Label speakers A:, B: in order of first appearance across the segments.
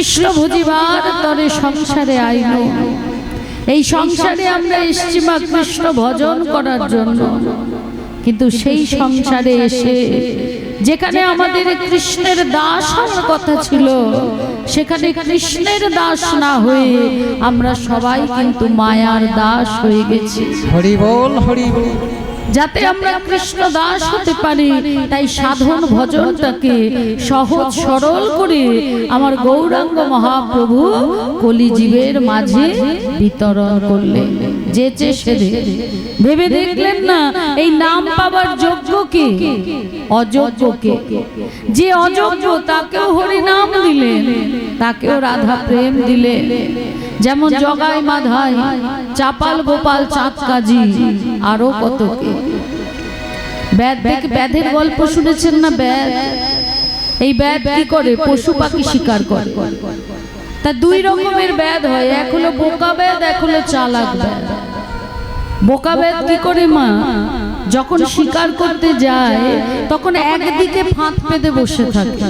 A: কৃষ্ণ ভজিবার তরে সংসারে আইন এই সংসারে আমরা এসছি মা কৃষ্ণ ভজন করার জন্য। কিন্তু সেই সংসারে এসে যেখানে আমাদের কৃষ্ণের দাস হওয়ার কথা ছিল, সেখানে কৃষ্ণের দাস না হয়ে আমরা সবাই কিন্তু মায়ার দাস হয়ে গেছি।
B: হরি বল, হরি
A: যাতে আমরা কৃষ্ণ দাস হতে পারি। তাই সাধন ভজনটাকে সহজ সরল করে আমার গৌরাঙ্গ মহাপ্রভু কলিজীবের মাঝে বিতরণ করলেন। যে সেরে ভেবে দেখলেন না এই নাম পাবার যোগ্যকে অযোগ্যকে যে অযোগ্য তাকেও হরি নাম দিলেন। তাকেও রাধা প্রেম দিলেন। যেমন জগাই মাধাই চাপাল গোপাল চাঁদ কাজী আরও থেকে ব্যাধের গল্প শুনেছেন না ব্যাদ এই ব্যাদ কি করে? পশু পাখি শিকার করে। তা দুই রকমের ব্যাধ হয় এক হলো বোকা ব্যাধ এক হলো চালাক ব্যাদ বোকা ব্যাধ কি করে মা? যখন শিকার করতে যায় তখন একদিকে ফাঁদ পেতে বসে থাকে।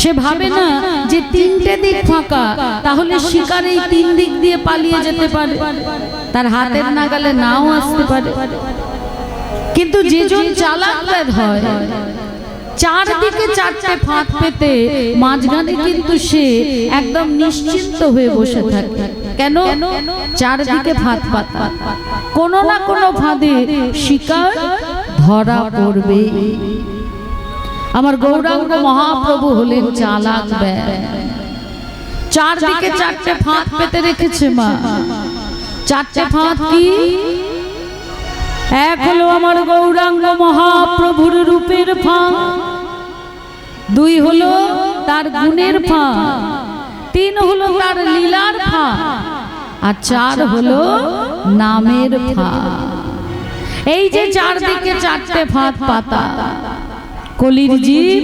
A: সে ভাবে না যে তিনটে দিক ফাঁকা তাহলে শিকার এই তিন দিক দিয়ে পালিয়ে যেতে পারে। তার হাতের নাগালে নাও আসতে পারে। কিন্তু যেজন চালাক হয় চারদিকে চারটে ফাঁক পেতে মাঝখানে কিন্তু সে একদম নিশ্চিন্ত হয়ে বসে থাকে। কেন? চারদিকে ফাঁদ পাতা। কোনো না কোনো ফাঁদে শিকার ধরা পড়বে। আমার গৌরাঙ্গ মহাপ্রভু হলেন চালাক চারদিকে চারটে ফাঁদ পেতে রেখেছে মা। চারটে ফাঁদ কি? এক হলো আমার গৌরাঙ্গ মহাপ্রভুর রূপের ফাঁদ। দুই হলো তার গুণের ফাঁদ। তিন হলো তার লীলার ফাঁদ। আর চার হলো নামের ফাঁদ। এই যে চারদিকে চারটে ফাঁদ পাতা। কলির জীব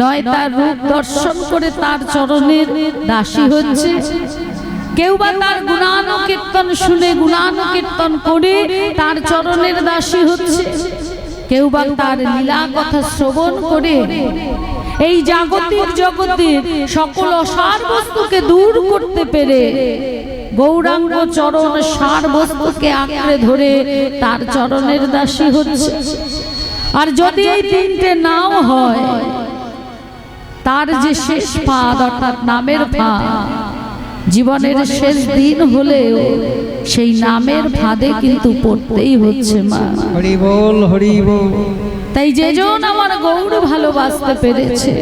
A: নয় তার রূপ দর্শন করে তার চরণের দাসী হচ্ছে। কেউ বা তার গুণানু কীর্তন শুনে গুণানু কীর্তন করে তার চরণের দাসী হচ্ছে। কেউ বা তার লীলা কথা শ্রবণ করে। এই জাগতিক জগতের সকল অসার বস্তুকে দূর করতে পেরে গৌরাঙ্গ চরণ সার বস্তুকে আঁকড়ে ধরে তার চরণের দাসী হচ্ছে। আর যদি এই তিনটে নাও হয় তার যে শেষ পাদ অর্থাৎ নামের পাদ জীবনের শেষ দিন হলেও সেই নামের ফাঁদে কিন্তু পড়তেই হচ্ছে মা।
B: হরি বল হরি বল।
A: তাই যেজন আমার গৌর ভালোবাসতে পেরেছে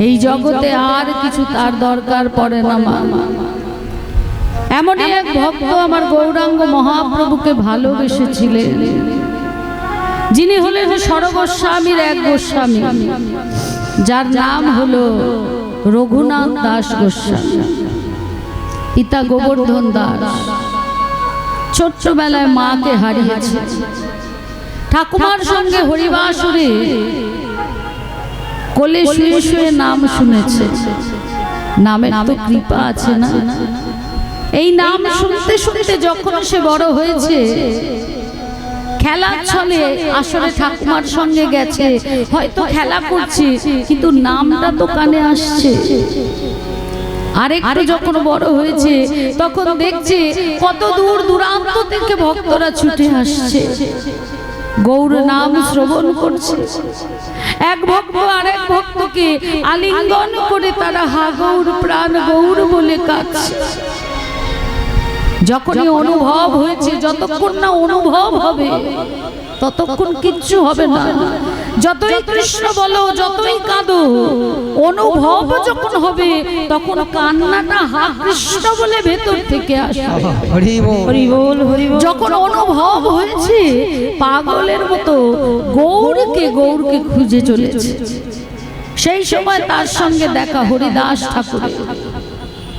A: এই জগতে আর কিছু তার দরকার পড়ে না মা। এমনই এক ভক্ত আমার গৌরাঙ্গ মহাপ্রভুকে ভালোবেসেছিলেন। যিনি হলেন সরগোস্বামীর এক গোস্বামী, যার নাম হলো রঘুনাথ দাস গোস্বামী, পিতা গোবর্ধন দাস। ছোট্টবেলায় মাকে হারিয়েছে। ঠাকুমার সঙ্গে হরিবাসুরে কোলে শুয়ে শুয়ে নাম শুনেছে। নামের তো কৃপা আছে না। এই নাম শুনতে শুনতে যখন সে বড় হয়েছে খেলার ছলে আসলে ঠাকুমার সঙ্গে গেছে। হয়তো খেলা করছে কিন্তু নামটা তো কানে আসছে। আরেকটু যখন বড় হয়েছে তখন দেখছে কত দূর দূরান্ত থেকে ভক্তরা ছুটে আসছে। গৌর নাম শ্রবণ করছে। এক ভক্ত আরেক ভক্তকে আলিঙ্গন করে তারা হা গৌর প্রাণ গৌর বলে কাঁদছে। যখনই অনুভব হয়েছে যতক্ষণ না অনুভব হবে ততক্ষণ কিচ্ছু হবে না। যতই কৃষ্ণ বলো যতই কাঁদো অনুভব যখন হবে তখন কান্নাটা হা কৃষ্ণ বলে ভেতর থেকে আসবে
B: হরি বল।
A: হরি বল হরি বল। যখন অনুভব হয়েছে পাগলের মতো গৌরকে গৌরকে খুঁজে চলেছে। সেই সময় তার সঙ্গে দেখা হরিদাস ঠাকুরের।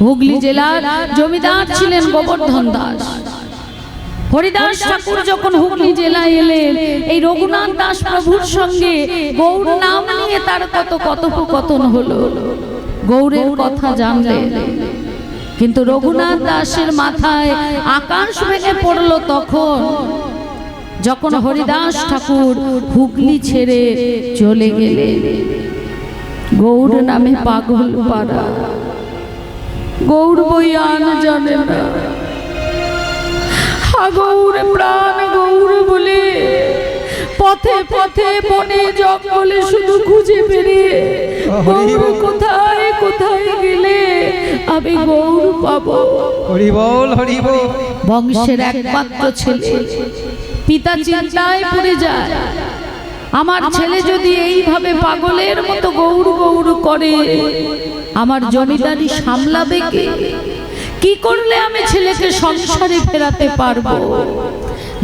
A: হুগলি জেলার জমিদার ছিলেন গোবর্ধন দাস। হরিদাস ঠাকুর যখন হুগলি জেলায় এলেন এই রঘুনাথ দাস প্রভুর সঙ্গে গৌর নাম নিয়ে তার কত কথোপকথন হলো। গৌরের কথা জানলেন কিন্তু রঘুনাথ দাসের মাথায় আকাশ ভেঙে পড়ল তখন। যখন হরিদাস ঠাকুর হুগলি ছেড়ে চলে গেলেন। গৌর নামে পাগল পাড়া গৌর বইয়ান জানে না। হা গৌর প্রাণ গৌর বলে পথে পথে বনে জঙ্গলে শুধু খুঁজে বেরিয়ে গৌর কোথায় কোথায় গেলে আমি গৌর পাবো?
B: হরি বল হরি বল।
A: বংশের একমাত্র ছেলে। পিতা চিন্তায় পড়ে যায়। আমার ছেলে যদি এইভাবে পাগলের মতো গৌর গৌর করে আমার জমিদারি সামলাবে কে? কি করলে আমি ছেলেকে সংসারে ফেরাতে পারব?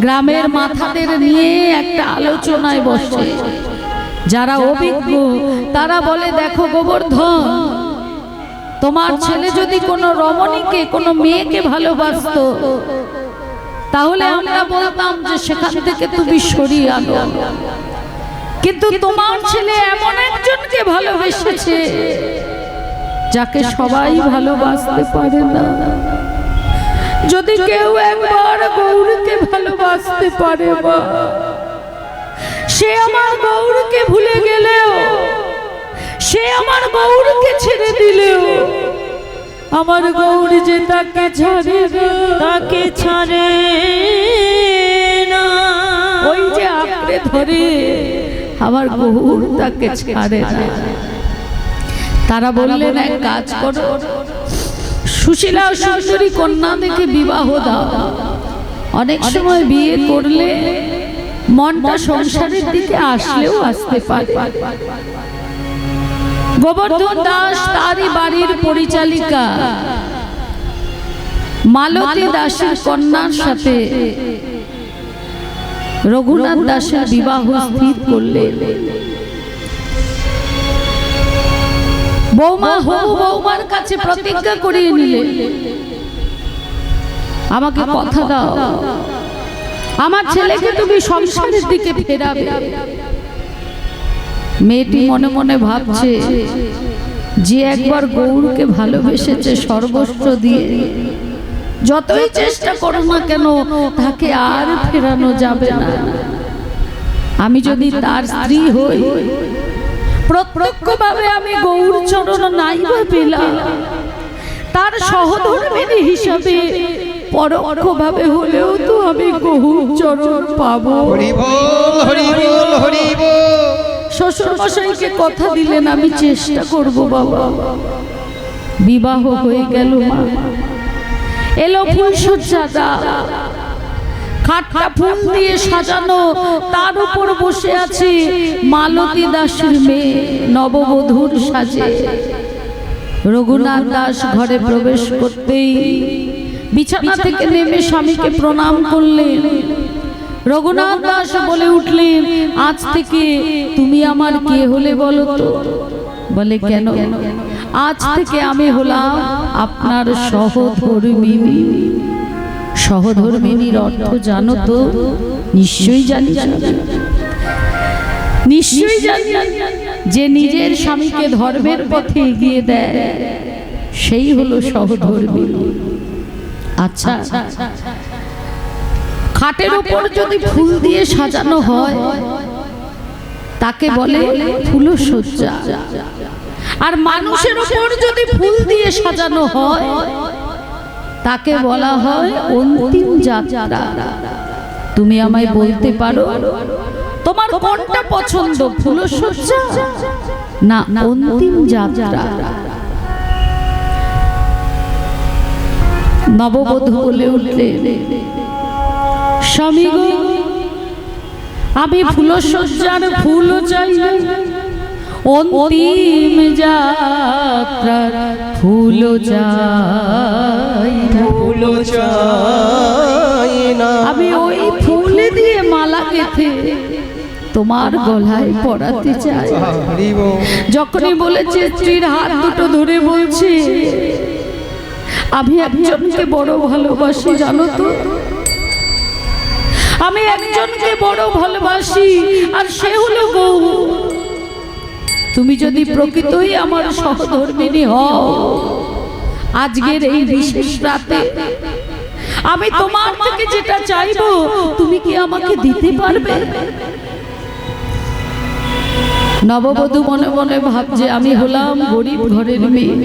A: গ্রামের মাথাদের নিয়ে একটা আলোচনায় বসে। যারা অভিজ্ঞ তারা বলে দেখো গোবর্ধন তোমার ছেলে যদি কোনো রমণীকে কোনো মেয়েকে ভালোবাসতো তাহলে আমরা বলতাম যে সেখান থেকে তুমি সরিয়ে আনো। কিন্তু তোমার ছেলে এমন একজনকে ভালোবেসেছে যাকে সবাই ভালোবাসতে পারে না। যদি কেউ একবার গৌরকে ভালোবাসতে পারে সে আমার গৌরকে ভুলে গেলেও সে আমার গৌরকে ছেড়ে দিলেও আমার গৌরী যে তাকে ছাড়ে
C: তাকে ছাড়ে না।
A: ওই যে আঁকড়ে ধরে আমার গৌর তাকে ছাড়ে না। তারা বললেন এক কাজ করো। সুশীলা সুন্দরী কন্যা দেখে বিবাহ দাও। অনেক সময় বিয়ে করলে মনটা সংসারের দিকে আসলেও আসতে পারে। গোবর্ধন দাস তারই বাড়ির পরিচালিকা। মালতী দাসের কন্যার সাথে রঘুনাথ দাসের বিবাহ স্থির করলেন। বৌমা হবু বৌমার কাছে প্রতিজ্ঞা করিয়ে নিলে। আমাকে কথা দাও। আমার ছেলেকে তুমি সংসারের দিকে ফেরাবে। মেয়েটি মনে মনে ভাবছে যে একবার গৌরকে ভালোবেসেছে সর্বস্ব দিয়ে। যতই চেষ্টা করো না কেন তাকে আর ফেরানো যাবে না। আমি যদি তার স্ত্রী হই প্রত্যক্ষভাবে আমি গৌর চরণ নাই বা পেলাম। তার সহধর্মিনী হিসাবে পরোক্ষভাবে হলেও তো আমি গৌর চরণ পাবো।
B: হরি বল হরি বল হরি বল
A: শ্বশুর মশাইকে কথা দিলেন আমি চেষ্টা করব বাবা। বিবাহ হয়ে গেল মা। এলো ফুলসজ্জাটা খাটটা ফুল দিয়ে সাজানো, তার উপর বসে আছে মালতী দাসের মেয়ে, নববধূর সাজে। রঘুনাথ দাস ঘরে প্রবেশ করতেই বিছানা থেকে নেমে স্বামীকে প্রণাম করলেন রঘুনাথ দাস বলে উঠলেন আজ থেকে তুমি আমার কে হলে বলো তো? বলে, কেন? আজ থেকে আমি হলাম আপনার সহধর্মিনী। সহধর্মিনীর অর্থ জানো তো? নিশ্চয়ই জানি। নিশ্চয়ই জানি। যে নিজের স্বামীকে ধর্মের পথে এগিয়ে দেয় সেই হলো সহধর্মিনী আচ্ছা খাটের উপর যদি ফুল দিয়ে সাজানো হয় তাকে বলে ফুলসজ্জা আর মানুষের উপর যদি ফুল দিয়ে সাজানো হয় তাকে বলা হয় অন্তিম যাত্রা। তুমি আমায় বলতে পারো, তোমার কোনটা পছন্দ ফুলসজ্জা না অন্তিম যাত্রা? নববধূ বলে উঠলে, স্বামী আমি ফুলসজ্জার ফুল চাই। অন্তিম যাত্রার ফুল চাই।
B: চাই না।
A: আমি ওই ফুল দিয়ে মালা গেথে তোমার গলায় পরাতে চাই। যখনই বলেছে স্ত্রীর হাত দুটো ধরে বলছে আমি একজনকে বড় ভালোবাসি জানো তো? আমি একজনকে বড় ভালোবাসি আর সে হলো গৌ তুমি যদি প্রকৃতই আমার সহধর্মিনী হও আজকের এই বিশেষ রাতে আমি তোমার থেকে যেটা চাইব তুমি কি আমাকে দিতে পারবে? নববধূ মনে মনে ভাবছে আমি হলাম গরিব ঘরের মেয়ে।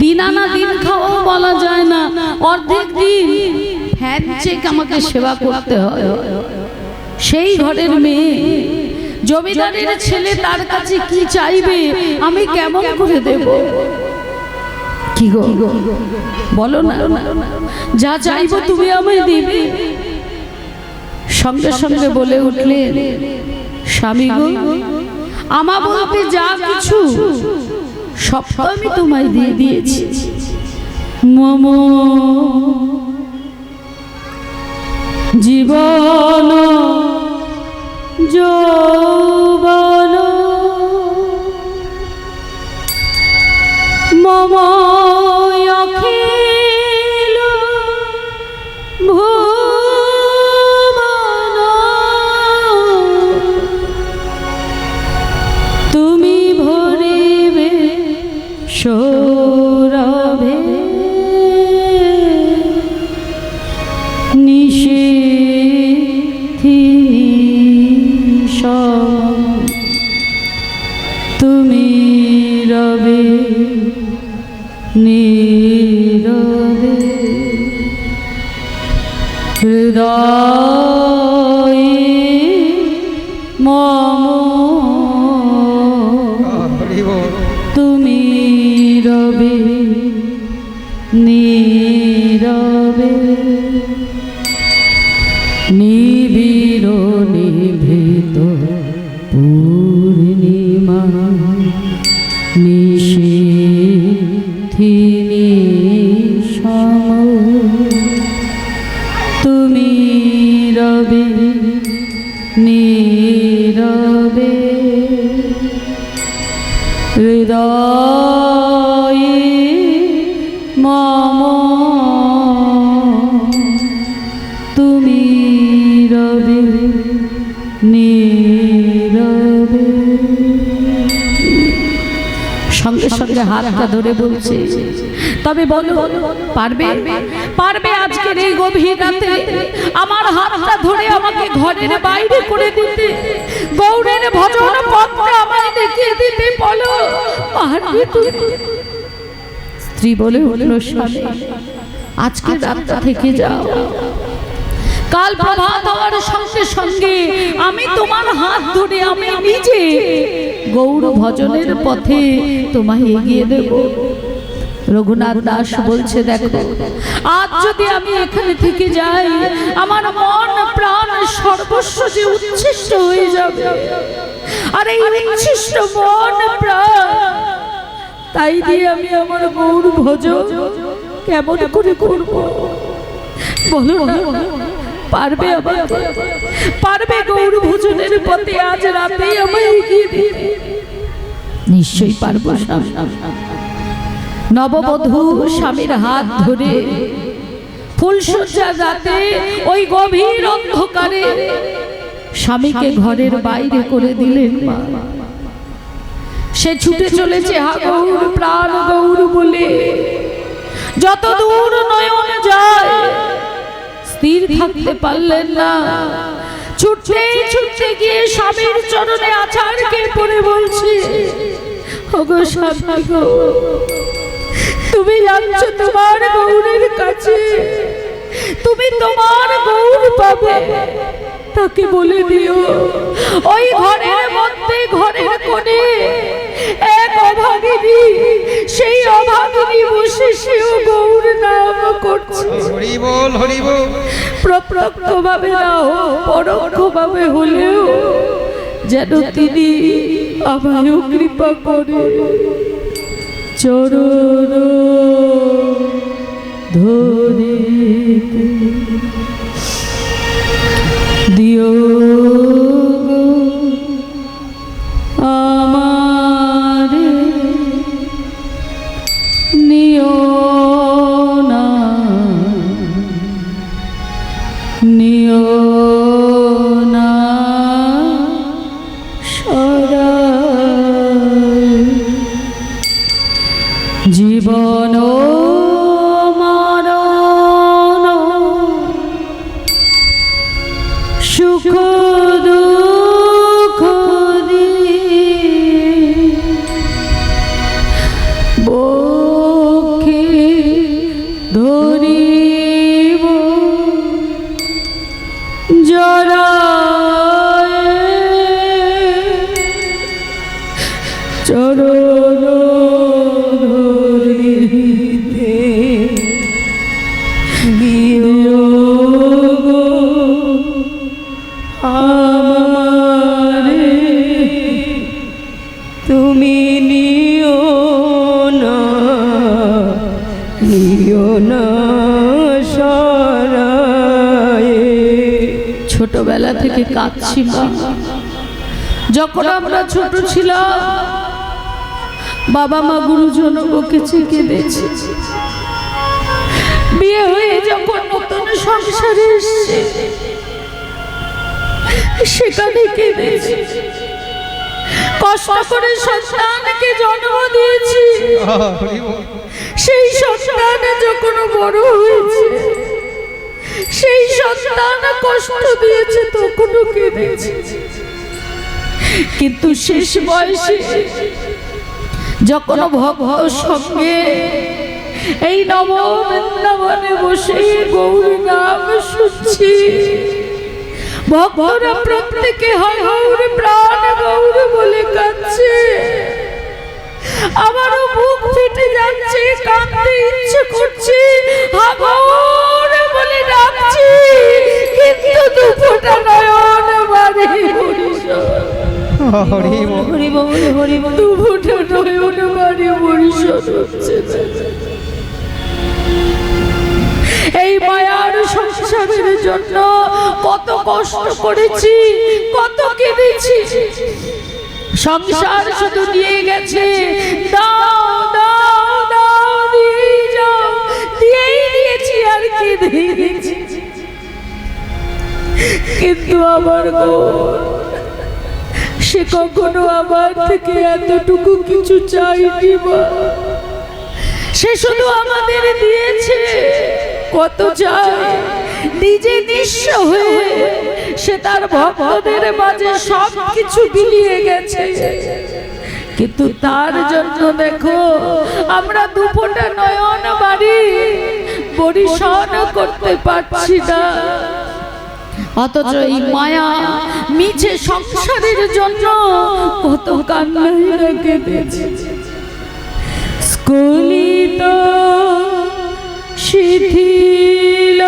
A: দিন আনা দিন খাওয়াও বলা যায় না। অর্ধেক দিন ফ্যান চেক আমাকে সেবা করতে হয়। সেই ঘরের মেয়ে। জমিদারের ছেলে তার কাছে কি চাইবে? আমি কেমন করে দেব? কি গো? বলো না। যা চাইব তুমি আমায় দিবে। সঙ্গে সঙ্গে বলে উঠলে স্বামী গো আমা বলতে যা কিছু সব আমি তোমায় দিয়ে দিয়েছি। মম জীবন যৌবন 감사합니다. হৃদয় মম সঙ্গে হাতটা ধরে বলছে, তবে বলো, পারবে? পারবে আজকের এই গভীর রাতে? আমার হাতটা ধরে আমাকে ঘরের বাইরে করে দিতে। গৌরের ভজন পথটা আমায় দেখিয়ে দিতে বলো, পারবে তুমি? স্ত্রী বলে উঠল আজকে রাতটা থেকে যাও। কাল প্রভাত হওয়ার সঙ্গে সঙ্গে আমি তোমার হাত ধরে আমি নিজে গৌর ভজনের পথে তোমায় এগিয়ে দেব। রঘুনাথ দাস বলছে, দেখো, আজ যদি আমি এখানে থেকে যাই, আমার মন, প্রাণ সর্বস্ব যে উচ্ছিষ্ট হয়ে যাবে। আর এই উচ্ছিষ্ট মন, প্রাণ, তাই দিয়ে আমি আমার গৌর ভজ কেমন করে করব? বলো। পারবে আমাকে? পারবে গৌর ভোজনের পথে আজ রাতেই নিশ্চয়ই পারব। নববধূ স্বামীর হাত ধরে ফুলসজ্জা রাতে ওই গভীর অন্ধকারে স্বামীকে ঘরের বাইরে করে দিলেন সে ছুটে চলেছে হা গৌর প্রাণ গৌর বলে। যত দূর নয়ন যায় স্থির থাকতে পারলেন না। ছুটতে ছুটতে গিয়ে স্বামীর চরণে আছাড়কে পড়ে বলছি, ওগো স্বামী গো, তুমি যাচ্ছ তোমার গৌরের কাছে। তুমি তোমার গৌর পাবে। তাকে বলে দিও, ওই ঘরের মধ্যে ঘরের কোণে অভাগিনী সেই অভাগিনী বসে সেও গৌর নাম করছে।
B: হরি বল হরি বল
A: প্রত্যক্ষ ভাবে না হোক হলেও যেন তিনি আমায়ও কৃপা করে। চরণ ধরে দিও। থেকে কাঁদছি মা যখন আমরা ছোট ছিলাম বাবা মা গুরুজন বকেছে কেঁদেছে বিয়ে হয়ে যখন নতুন সংসারে এসছে সেখানে কেঁদেছে কষ্ট করে সন্তানকে জন্ম দিয়েছি। সেই সন্তান যখন বড় হয়েছে সেই সন্তান কষ্ট দিয়েছে তখনও কেঁদেছে কিন্তু শেষ বয়সে যখন ভক্ত সঙ্গে এই নব বৃন্দাবনে বসে গৌরী নাম শুনছি, ভক্তরা প্রত্যেকে হয় গৌরী প্রাণ গৌরী বলে কাঁদছে। আমারও বুক ফেটে যাচ্ছে, কাঁদতে ইচ্ছে করছে হাগর বলে ডাকছি কিন্তু দুফোটা নয়ন বাড়ি
B: হরি
C: হরি বল হরি বল।
A: দুফোটা নয়ন বাড়ি পরিশোধ হচ্ছে এই মায়ার সংসারের জন্য কত কষ্ট করেছি কত কেঁদেছি। সংসার শুধু নিয়ে গেছে দাও। দিয়েছি। কিন্তু আমার সে কখনো আমার থেকে এতটুকু কিছু চাইনি সে শুধু আমাদের দিয়েছে কত চায় নিজে নিঃস্ব হয়ে সে তার ভক্তদের মাঝে সব কিছু বিলিয়ে গেছে। কিন্তু তার জন্য দেখো আমরা দুপোটা নয়ন বাড়ি পরিশন করতে পারছি না। অথচ এই মায়া মিছে সংসারের জন্য কত কান্নাই রেখে দিয়েছে। স্কুলিত শিথিল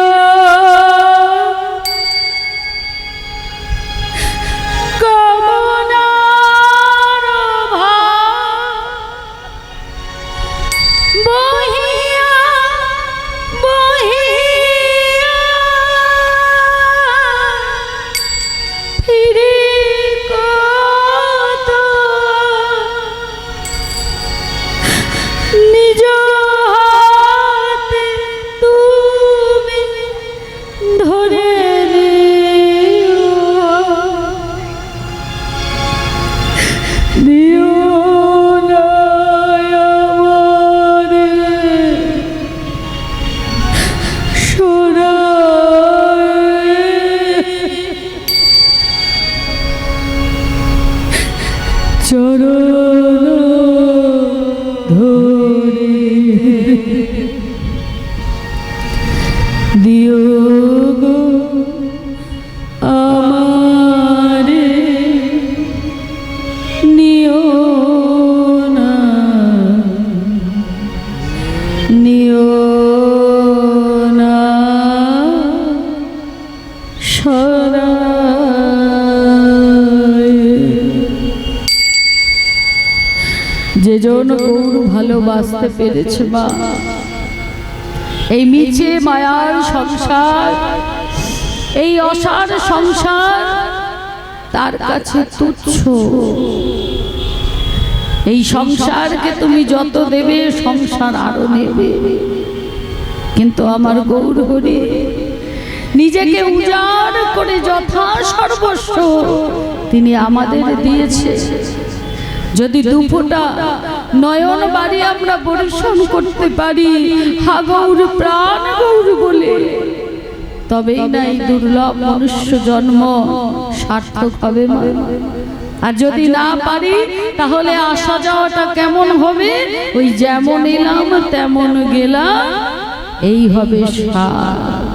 A: পেরেছে মা। এই মিছে মায়ার সংসার এই অসার সংসার তার কাছে তুচ্ছ। এই সংসারকে তুমি যত দেবে সংসার আরও নেবে। কিন্তু আমার গৌর হরি নিজেকে উজাড় করে যথা সর্বস্ব তিনি আমাদের দিয়েছে। যদি দুফোটা নয়ন বাড়ি আমরা পরিশ্রম করতে পারি হা গৌর প্রাণ গৌর বলে। তবেই না এই দুর্লভ মনুষ্য জন্ম, সার্থক হবে আর যদি না পারি, তাহলে আসা যাওয়াটা কেমন হবে? ওই যেমন এলাম, তেমন গেলাম, এই হবে সার।